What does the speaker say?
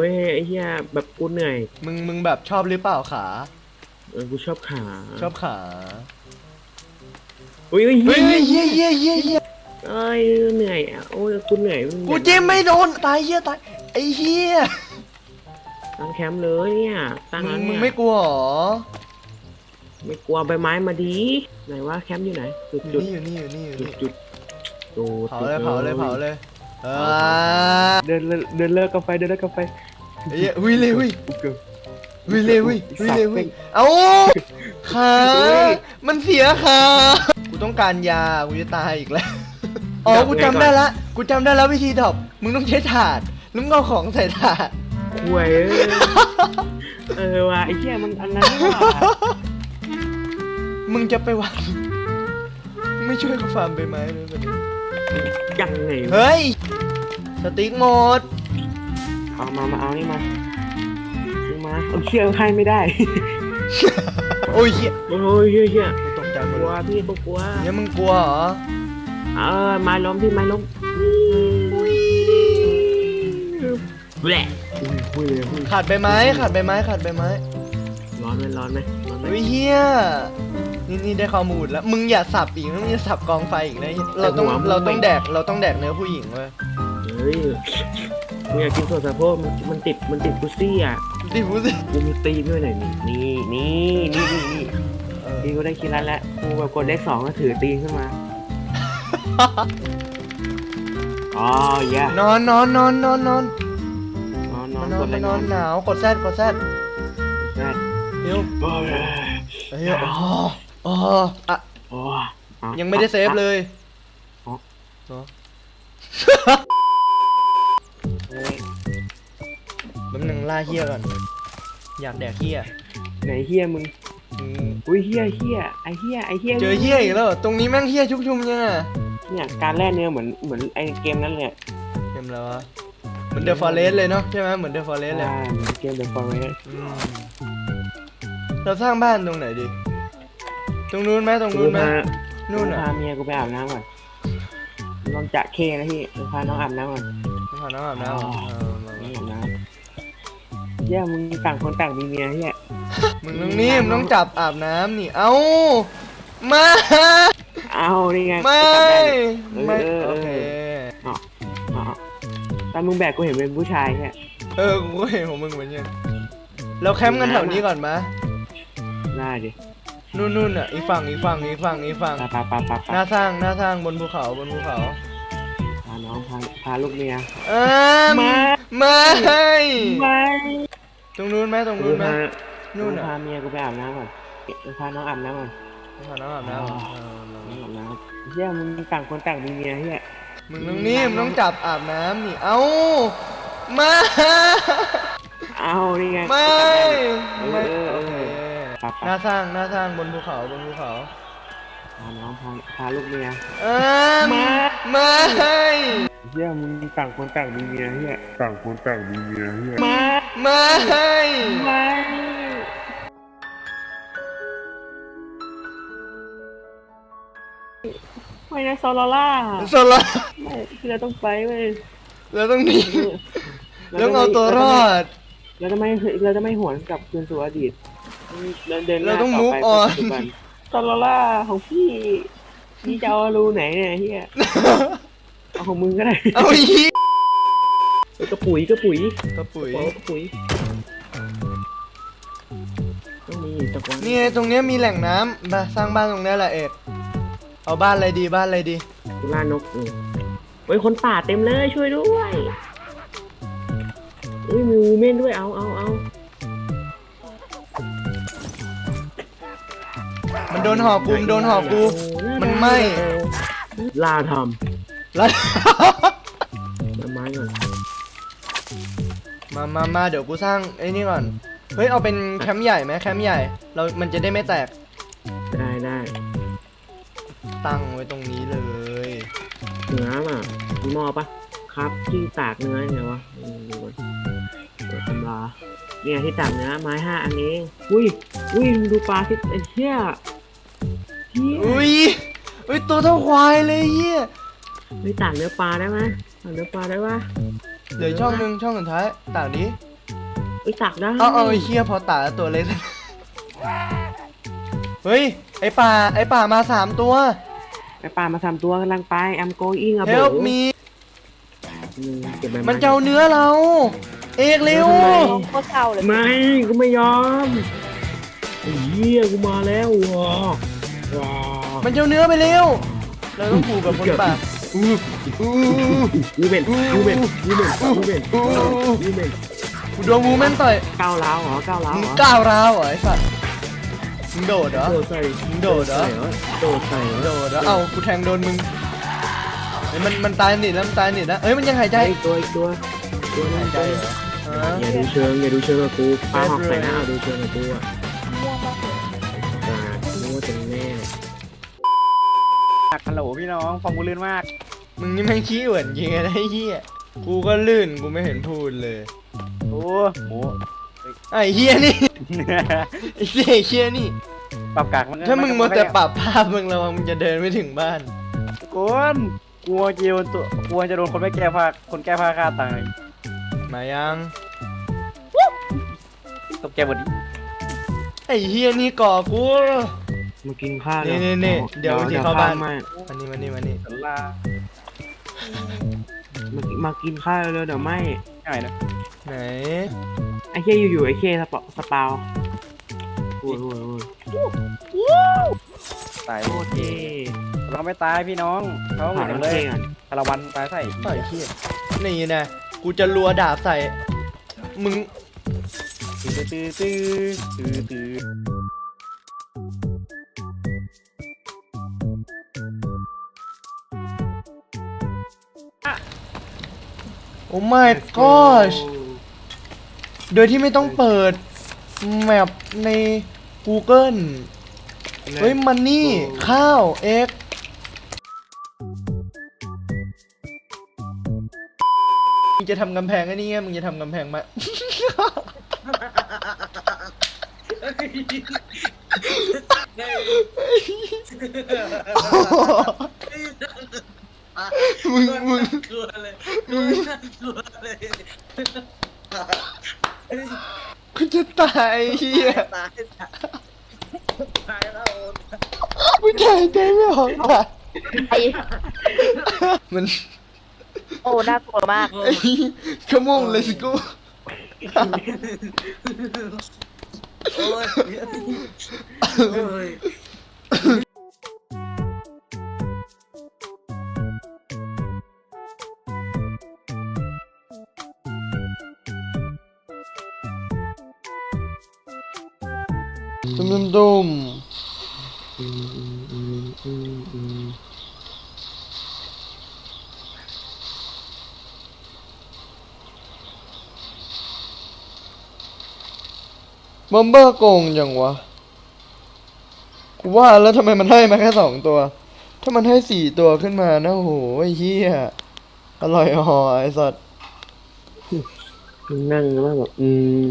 เว้ยไอ้เหี้ยแบบกูเหนื่อยมึงมึงแบบชอบหรือเปล่าขา เออกูชอบขาชอบขาอุ้ยเฮ้ยเฮ้เฮ้ยยเฮ้ยเฮ้ยเฮ้ยเฮ้ยเอ้ยเหนื่อยอะโอ้ยกูเหนื่อยกูจิ้มไม่โดนตายเฮียตายไอ้เฮียตั้งแคมป์เลยเนี่ยตั้งมึงนั้นมึงเนี่ยไม่กลัวหรอไม่กลัวใบไม้มาดีไหนว่าแคมป์อยู่ไหนจุดอจุยู่ดนี่อยู่นี่อยู่นี่อยู่จุดนี่จุดจุดเผาเลยเผาเลยเผาเลยเออเดินเลิกเดินเลิกกาแฟเดินเลิกกาแฟ ไอ้เหี้ยหุยเลยหุยกูเกือบหุยเลยหุยหุยเลยหุยเอ้าขาเฮ้ยมันเสียขากูต้องการยากูจะตายอีกแล้วอ๋อดับกูไงจำก่อนได้ละกูจำได้แล้ววิธีดอกมึงต้องใช้ถาดแล้วมึงเอาของใส่ถาดห่วยเอ้ยเออว่ะไอ้เหี้ยมันอันนั้นว่ะมึงจะไปวันไม่ช่วยเขาฟาร์มใบไม้เลยแบบนี้ยังไงวะเฮ้ย สติ๊กหมด เอามามาเอานี่มานี่มาเอาเชี่ยใครไม่ได้ โอ้ยเฮียโอ้ยเฮียเฮียกูตกใจหมกดลัวเลยพี่ก็กลัวเนี่ยมึงกลัวเหรอเออไม้ล้มพี่ไม้ล้มแหละอุ้ยอุ้ยเลยอุ้ยขาดใบไม้ขาดใบไม้ขาดใบไม้ร้อนไหมร้อนไหมร้อนไหมเฮ้ยเฮียนี่นี่ได้ข้อมูลแล้วมึงอย่าสับอีกนะมึงอย่าสับกองไฟอีกนะเราต้องเราต้องแดกเราต้องแดกเนื้อผู้หญิงเว้ยเฮ้ย มึงอยากกินส่วนสะโพกมันมันติดมันติดกุซี่อะดิฟูสิกูมีตีนด้วยหน่อยนี่นี่นี่นี่นี่เออนี่กูได้คิดแล้วแหละกูแบบกดเลขสองก็ถือตีนขึ้นมาอ๋อแย่นอนนอนนอนนอนนอนนอนนอมานนอกนดอะไรมานนออนนหนาวกดแซดกดแซดแม่เดี๋ยวโอ้ยเฮ้ยอ๋ออ๋ออะโอ้ยเอายังไม่ได้เซฟเลยอ๋อ เนาะ ป๊บนึงล่าเฮียก่อน อยากแดกเฮียไหนเฮียมึงอืมอุ้ยเฮียเฮียไอเฮียไอเฮียเจอเฮียอีกแล้วเหรอตรงนี้แม่งเฮียชุกชุมยังอะเนี่ยการแล่เนื้อเหมือนเหมือนไอเกมนั้นเลยเกมแล้ววะเหมือนเดอะฟอเรสเลยเนาะใช่ไหมเหมือนเดอะฟอเรสเลยใช่เหมือนเกมเดอะฟอเรสอืมเราสร้างบ้านตรงไหนดี ตรงนู้นไหมตรงกูนู้นไหมพานู่นกูอะพาเมียกูไปอาบน้ำก่อนลองจะเคนะพี่กูพาน้องอาบน้ำก่อนขอน้ำอาบน้ำก่อนเออมานี่อาบน้ำเฮียมึงต่างคนต่างมีเมียเฮียมึงต้องนี่มึงต้องจับอาบน้ำนี่ เอ้ามาเอานี่ไงไม่จับได้เลยไม่เออเออโอเคเอาเอาตอนมึงแบกกูเห็นเป็นผู้ชายแค่เออกูก็เห็นของมึงเหมือนกันเราแคมป์กันแถวนี้ก่อนมะได้ดินู่นนู่นอะอีกฝั่งอีกฝั่งอีกฝั่งอีกฝั่ง ไปไปไปไปไปหน้าสร้างหน้าสร้างบนภูเขาบนภูเขาพาน้องพาพาลูกเมีย เอ้มมาไม่ ไม่ ตรงนู้นไหมตรงกูนู้นไหมพานู่นกูอะพาเมียกูไปอาบน้ำก่อนกูพาน้องอาบน้ำก่อนขอน้ำอาบน้ำก่อนเออน้องอาบน้ำเฮียมึงต่างคนต่างมีเมียเฮียมึงต้องนี่มึงต้องจับอาบน้ำนี่ เอ้ามาเอานี่ไงไม่ไม่เออเอโออเคไปไปหน้าสร้างหน้าสร้างบนภูเขาบนภูเขาพาน้องพาพาลูกเมียเอ้มมาไม่เฮียมึงต่างคนต่างมีเมียเฮียต่างคนต่างมีเมียเฮียมา ไม่ ไม่ไม่นะโซลาร่าสละไม่คือเราต้องไปเว้ยเราต้องหนีต้องเอาตัวรอด เราจะไม่เราจะไม่หวนกลับคืนสู่อดีตเราเดินหน้าเราต้องต่ move ไป on ปัจจุบันโซลาร่าของพี่พี่จะเอารูไหนเนี่ยเฮียเอาของมึงก็ได้เอาอี กกระปุ๋ยกระปุ๋ยกระปุ๋ย โอ้กระปุ๋ยต้องมีตะกอนนี่ไงตรงเนี้ยมีแหล่งน้ำมาสร้างบ้านตรงเนี้ยแหละเอกเอาบ้านอะไรดีบ้านอะไรดีกุล่านกอืมเฮ้ยคนป่าเต็มเลยช่วยด้วยเฮ้ยมีวูเมนด้วยเอาเอาเอามันโดนหอกกูมันโดนหอกกูมันไหม้ลาทแล้ว มามามาเดี๋ยวกูสร้างไอ้นี่ก่อน เฮ้ยเอาเป็นแคมป์ใหญ่ไหมแคมป์ใหญ่ เรา มันจะได้ไม่แตก ได้ได้ตั้งไว้ตรงนี้เลย เนื้ออะมีหม้อปะครับที่ตากเนื้อไงวะอืมดูก่อนเปิดตำราเนี่ยที่ตากเนื้อไม้ห้าอันเองอุ้ยอุ้ยมึงดูปลาที่ไอ้เหี้ยเหี้ยอุ้ยอุ้ยตัวเท่าควายเลยเฮียเฮ้ยตากเนื้อปลาได้ไหมตากเนื้อปลาได้ปะ เหลือช่องหนึ่งช่องสุดท้ายตากดิไอ้ยตักได้เอาเอาไอ้เชี่ยพอตากแล้วตัวเล็กเฮ้ยไอ้ป่าไอ้ป่ามาสามตัวไปป่ามาสามตัวกำลังไปแอมโกอิงอะ help me เก็บใบไมันจะเอาเนื้อเรา เอกเร็วโคตรเศร้าเลยไม่กูไม่ยอมไอ้เหี้ยกูมาแล้วว้าว้ามันจะเอาเนื้อไปเร็วเราต้องผูกกับคนป่า อู้อู้กูเป็นกูเป็นกูเป็นกูเป็นกูเป็นกูโดนมูแมนต่อยก้าวร้าวเหรอก้าวร้าวมึเหงรอก้าวร้าวเหรอไอ้สัตว์มึงโดดเหรอโดดใส่มึงโดดเหรอโดดใส่เหรอโดดเหรอเอ้ากูแทงโดนมึงเฮ้ยมันมันตายนิดแล้วมันตายนิดนะเอ้ยมันยังหายใจไอ้ตัวอีกตัวตัวหายใจเหรออย่าดูเชิงอย่าดูเชิงกับกูป้าหอกใส่หน้าดูเชิงกับกูอะ หลพี่น้องฟังกูลื่นมาก มึงนี่แม่งขี้เหมือนจริงไอ้เหี้ยกูก็ลื่นกูไม่เห็นพูดเลยโอ้หมูไอ้เหี้ยนี่ไอ้เหี้ยเหี้ยนี่ปรับกากมันถ้ามึงมัวแต่ปรับภาพมึงระวังมึงจะเดินไม่ถึงบ้านคนกลัวเจียวตัวกลัวจะโดนคนไม่แก้ผ้าคนแก้ผ้าฆ่าตายมายังตกใจหมดดิไอ้เฮียนี่ก่อกู มากินข้าวนี่นี่ๆๆเดี๋ยวที่เข้าบ้านมามานี่มานี่มานี่สลามามากินข้าวเร็วเดี๋ยวไม่ง่ายนะไหนไอ้เคอยู่ๆไอ้เคสปาสปาวโอ้ยโอ้ยโอ้ยตายโอเคเราไม่ตายพี่น้องเขาเหมืผ่าอนนน้กันองเลเคยก่อนคารวันตายใส่ไอ้เฮียนี่นะกูจะรัวดาบใส่มึงตื้อตื้อตื้อตื้อตื้อ โอ้ my gosh โดยที่ไม่ต้องเปิดแมปใน Google เฮ้ย มันนี่ ข้าวเอ็กมึงจะทำกำแพงไอ้นี่ไงมึงจะทำกำแพงมา มึงมึงกลัวเลยมึงน่ากลัวเลยกูจะตายไอ้เฮียตายตายแล้วกูใจใจไม่ออกว่ะไอ้มันโอ้น่ากลัวมากไอ้ขโมงเลยสิกูโอ้ยโอ้ย ตุ้มตุ้มตุ้มบอมเบอร์โกงจังวะ กูว่าแล้วทำไมมันให้มาแค่สองตัว ถ้ามันให้สี่ตัวขึ้นมานะโหไอ้เหี้ย อร่อยหอไอ้สัตว์นั่งแล้วแบบ อืม